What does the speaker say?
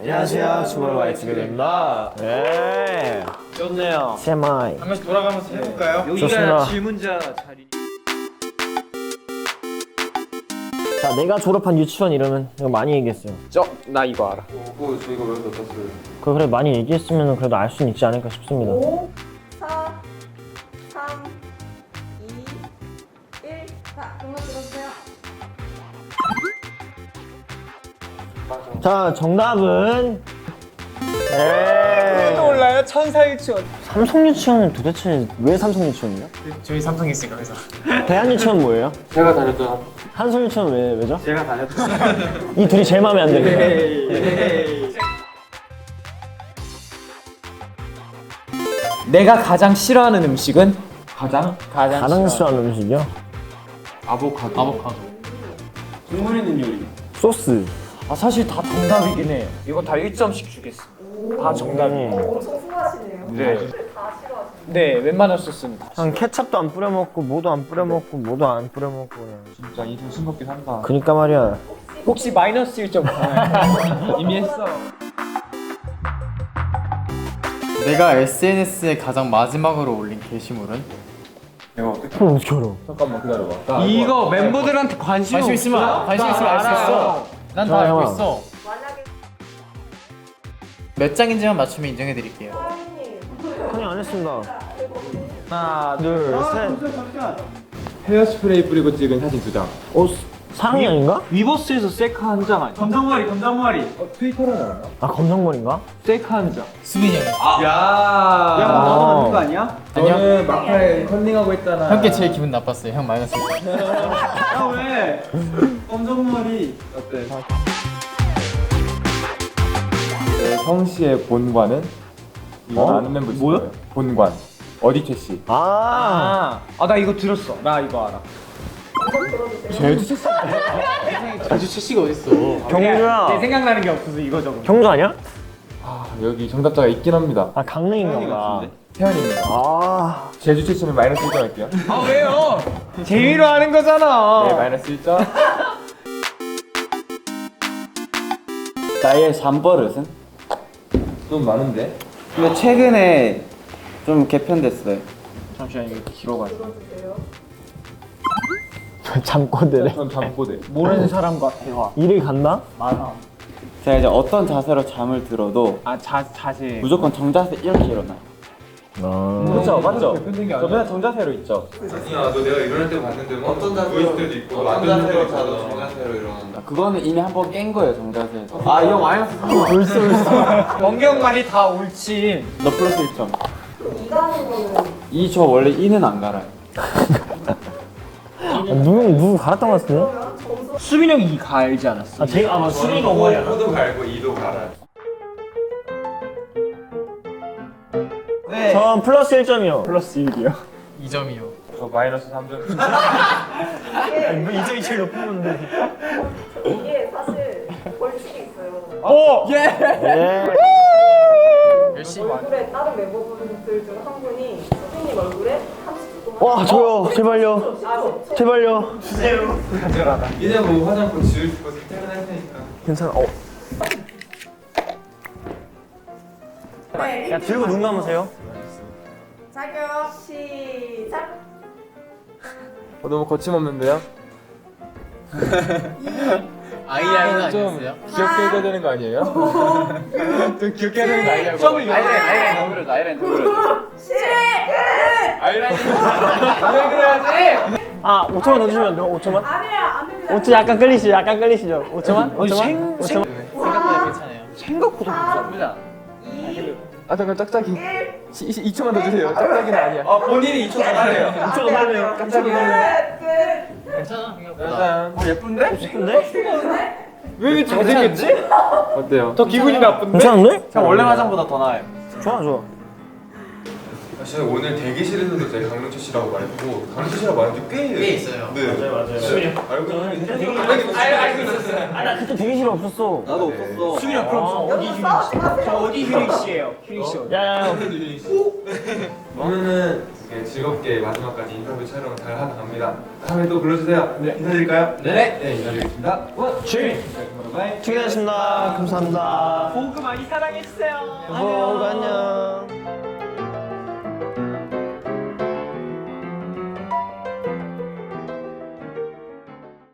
안녕하세요. 스몰 와이트 그입니다 네. 좋네요. 세마이. 한 번씩 돌아가면서 해볼까요? 좋습니다. 여기가 질문자 자리. 자, 내가 졸업한 유치원 이러면 이거 많이 얘기했어요. 나 이거 알아. 그거 저희가 왜 넣었어요? 그 그래 많이 얘기했으면 그래도 알 수는 있지 않을까 싶습니다. 5, 자, 정답은 네. 몰라요? 천사 유치원. 삼성 유치원은 도대체 왜 삼성 유치원이야? 저희 삼성 있으니까 회사. 대한 유치원 뭐예요? 제가 다녔던 한솔 유치원 왜 왜죠? 제가 다녔던. 이 둘이 제일 마음에 안 들어요. 내가 가장 싫어하는 음식은 가장 가장 가장 싫어하는 음식이요? 아보카도. 아보카도. 국물 있는 요리. 소스. 아 사실 다 정답이긴 해요. 이거 다 1점씩 주겠습니다. 다 정답이에요. 엄청 수고하시네요. 네. 다 싫어하시네요. 네, 웬만한 소스는 다. 난 케찹도 안 뿌려 먹고 뭐도 안 뿌려 먹고 뭐도 안 뿌려 먹고 그냥. 진짜 인생 싱겁게 산다. 그니까 말이야. 혹시 마이너스 1점 이미 했어. 내가 SNS에 가장 마지막으로 올린 게시물은? 내가 어떻게? 그럼 어떻게 알아? 잠깐만 기다려봐. 나 이거 멤버들한테 관심 관심 있으면 관심 있으면 알 수 있어. 난다 좋아요, 알고 형아. 있어. 만약에 몇 장인지만 맞추면 인정해 드릴게요. 사장님, 아니 안 했습니다. 하나, 둘, 셋. 헤어스프레이 뿌리고 찍은 사진 두 장. 어, 사랑이 아닌가? 위버스에서 셀카 한 장 아니야? 검정머리, 검정머리. 아 검정머리인가? 셀카 한 장. 수빈이 형이. 야, 아. 나도 맞는 거 아니야? 너는 막판에 컨닝하고 했잖아. 형께 제일 기분 나빴어요. 형 마이너스. 야 왜? 검정머리. 어때? 네, 성 씨의 본관은 이거 어? 아는 멤버 있을 뭐야? 거예요. 본관. 어디채 씨. 아, 아, 아 나 이거 들었어. 나 이거 알아. 제주채 씨. 제주 씨가 어딨어? 경주야. 내 생각나는 게 없어서 이거 적은. 경주 아니야? 아 여기 정답자가 있긴 합니다. 아 강릉인가 보다. 태연입니다. 아, 제주채 씨는 마이너스 1점 할게요. 아 왜요? 재미로 하는 거잖아. 네 마이너스 1점. 나의 잠버릇은? 좀 많은데. 근데 최근에 좀 개편됐어요. 잠시만 이거 길어가지고. 잠꼬대래. 전 잠꼬대. 모르는 사람과 대화. 일을 간다? 많아. 제가 이제 어떤 자세로 잠을 들어도 아 자 자세. 무조건 정자세 이렇게 일어나요. 아, 그렇죠, 맞죠? 그저 맨날 정자세로 있죠. 아니야, 너 내가 일어날 때 봤는데 뭐 어떤 자세로 때도 있고 어떤 자세로 자도 정자세로 일어난다. 그거는 이미 한 번 깬 거예요 정자세에서. 아 이형 마이너스 벌써 벌써. 원경 말이 다 옳지. 너 플러스 1점. 이가는 거는 이 저 원래 이는 안 갈아요. 누구 누구 갈았던 것 같은데? 그러면 점수 수빈 형이 알지 않았어? 아 제가 아마 수리가 뭐야? 5도 갈고 2도 갈아. 네. 전 플러스 1점이요. 플러스 1이요. 2점이요. 저 마이너스 3점. 뭐 2점이 제일 높은 건데. 이게 사실 벌칙이 있어요. 오! 예! 예. 열심히 얼굴에 다른 멤버분들 중 한 분이 선생님 얼굴에 30초 동안 와 저요 제발요 아, 저- 제발요. 이제 뭐 화장품 지울 거 퇴근할 테니까. 괜찮아. 어. 야 들고 눈 감으세요. 자격 시작. 어, 너무 거침없는데요? 아이라인 좀 아니었어요? 귀엽게 해야 되는 거 아니에요? 좀 귀엽게 해야 되는 거 아니냐고. 점을 아이라인 아이라인 더 그려줘 아이라인 더 그려줘. 아 5초만 더 주시면 돼요. 5초만. 아니야, 안 됩니다. 5초 약간 끌리시죠. 약간 끌리시죠. 5초만. 5초만. 5초만. 생각보다 괜찮아요. 아 잠깐 짝짝이. 2초만 더 주세요. 짝짝이는 아니야. 아 본인이 2초 더 하래요. 5초가 빨리요. 깜짝이야. 끝, 끝. 괜찮아. 생각보다. 일단 예쁜데? 근데? 왜 잘생겼지? 어때요? 더 기분이 나쁜데? 괜찮은데? 형 원래 화장보다 더 나아요. 좋아 좋아. 사실 오늘 대기실에서도 제가 강릉철 씨라고 말했고 강릉철 씨라고 말한 지꽤 꽤 있어요. 네. 맞아요, 맞아요. 알고 있는데 알고 있었어요. 아 나 그때 대기실에 없었어. 나도 없었어. 수빈 형 그럼 저 어디 휴닝 씨? 저 어디 휴닝 씨예요? 휴닝 씨 어디? 야야야. 오늘은 이렇게 즐겁게 마지막까지 인터뷰 촬영 잘 하다 갑니다. 다음에 또 불러주세요. 네, 인사드릴까요? 네. 네, 인사드리겠습니다. 원, 쥐. 네, 출근했습니다. 감사합니다. 보그 많이 사랑해주세요. 보고 안녕.